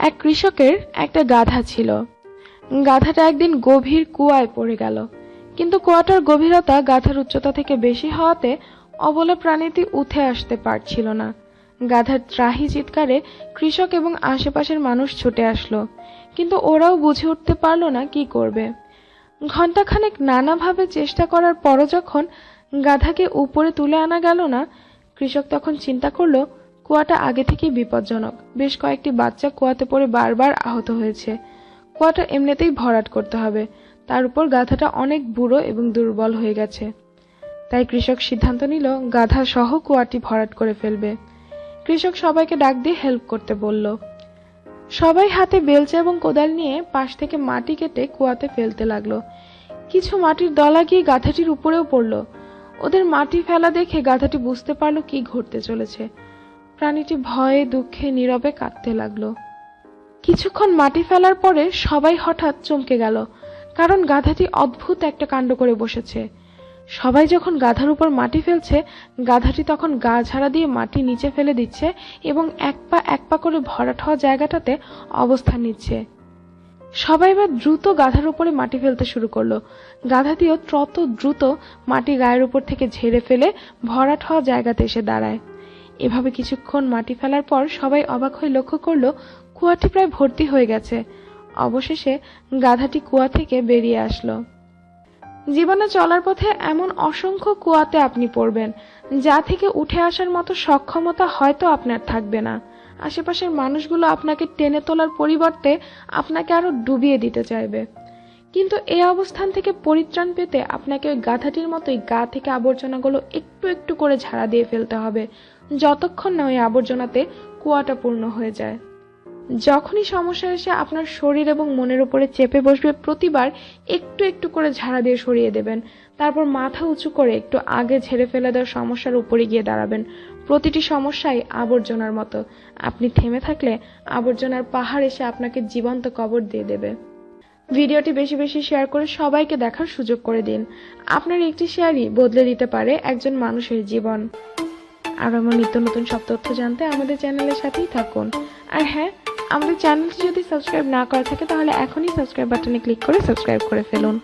এক কৃষকের একটা গাধা ছিল। গাধাটা একদিন গভীর কুয়ায় পড়ে গেল। কিন্তু কুয়াটার গভীরতা গাধার উচ্চতা থেকে বেশি হওয়াতে অবলা প্রাণীটি উঠে আসতে পারছিল না। গাধার ত্রাহি চিৎকারে কৃষক এবং আশেপাশের মানুষ ছুটে আসলো। কিন্তু ওরাও বুঝে উঠতে পারল না কি করবে। ঘণ্টাখানেক নানাভাবে চেষ্টা করার পরও যখন গাধাকে উপরে তুলে আনা গেল না, কৃষক তখন চিন্তা করল কুয়াটা আগে থেকেই বিপজ্জনক। বেশ কয়েকটি বাচ্চা কুয়াতে পড়ে বারবার আহত হয়েছে। কুয়াটা এমনিতেই ভরাট করতে হবে। তার উপর গাধাটা অনেক বুড়ো এবং দুর্বল হয়ে গেছে। তাই কৃষক সিদ্ধান্ত নিল গাধা সহ কুয়াটি ভরাট করে ফেলবে। কৃষক সবাইকে ডাক দিয়ে হেল্প করতে বলল। সবাই হাতে বেলচা এবং কোদাল নিয়ে পাশ থেকে মাটি কেটে কুয়াতে ফেলতে লাগল। কিছু মাটির দলা গিয়ে গাধাটির উপরেও পড়ল। ওদের মাটি ফেলা দেখে গাধাটি বুঝতে পারল কি ঘটতে চলেছে। প্রাণীটি ভয়ে, দুঃখে, নীরবে কাঁদতে লাগল। কিছুক্ষণ মাটি ফেলার পরে সবাই হঠাৎ চমকে গেল, কারণ গাধাটি অদ্ভুত একটা কাণ্ড করে বসেছে। সবাই যখন গাধার উপর মাটি ফেলছে, গাধাটি তখন গা ঝাড়া দিয়ে মাটি নিচে ফেলে দিচ্ছে এবং এক পা এক পা করে ভরাট হওয়া জায়গাটাতে অবস্থান নিচ্ছে। সবাই এবার দ্রুত গাধার উপরে মাটি ফেলতে শুরু করল। গাধাটিও তত দ্রুত মাটি গায়ের উপর থেকে ঝেড়ে ফেলে ভরাট হওয়া জায়গাতে এসে দাঁড়ায়। এভাবে কিছুক্ষণ মাটি ফেলার পর সবাই অবাক হয়ে লক্ষ্য করল, কুয়াটি প্রায় ভর্তি হয়ে গেছে। অবশেষে গাধাটি কুয়া থেকে বেরিয়ে আসলো। জীবনে চলার পথে এমন অসংখ্য কুয়াতে আপনি পড়বেন, যা থেকে উঠে আসার মতো সক্ষমতা হয়তো আপনার থাকবে না। আশেপাশের মানুষগুলো আপনাকে টেনে তোলার পরিবর্তে আপনাকে আরও ডুবিয়ে দিতে চাইবে। কিন্তু এই অবস্থান থেকে পরিত্রাণ পেতে আপনাকে ওই গাধাটির মতোই গা থেকে আবর্জনাগুলো একটু একটু করে ঝাড়া দিয়ে ফেলতে হবে, যতক্ষণ না ওই আবর্জনাতে কুয়াটা পূর্ণ হয়ে যায়। যখনই সমস্যা এসে আপনার শরীর এবং মনের উপরে চেপে বসবে, প্রতিবার একটু একটু করে ঝাড়া দিয়ে সরিয়ে দেবেন। তারপর মাথা উঁচু করে একটু আগে ঝেড়ে ফেলে দেওয়ার সমস্যার উপরে গিয়ে দাঁড়াবেন। প্রতিটি সমস্যাই আবর্জনার মতো। আপনি থেমে থাকলে আবর্জনার পাহাড় এসে আপনাকে জীবন্ত কবর দিয়ে দেবে। ভিডিওটি বেশি বেশি শেয়ার করে সবাইকে দেখার সুযোগ করে দিন। আপনার একটি শেয়ারই বদলে দিতে পারে একজন মানুষের জীবন। আর আমার নিত্য নতুন সব তথ্য জানতে আমাদের চ্যানেলের সাথেই থাকুন। আর হ্যাঁ আমাদের চ্যানেলটি যদি সাবস্ক্রাইব না করা থাকে তাহলে এখনই সাবস্ক্রাইব বাটনে ক্লিক করে সাবস্ক্রাইব করে ফেলুন।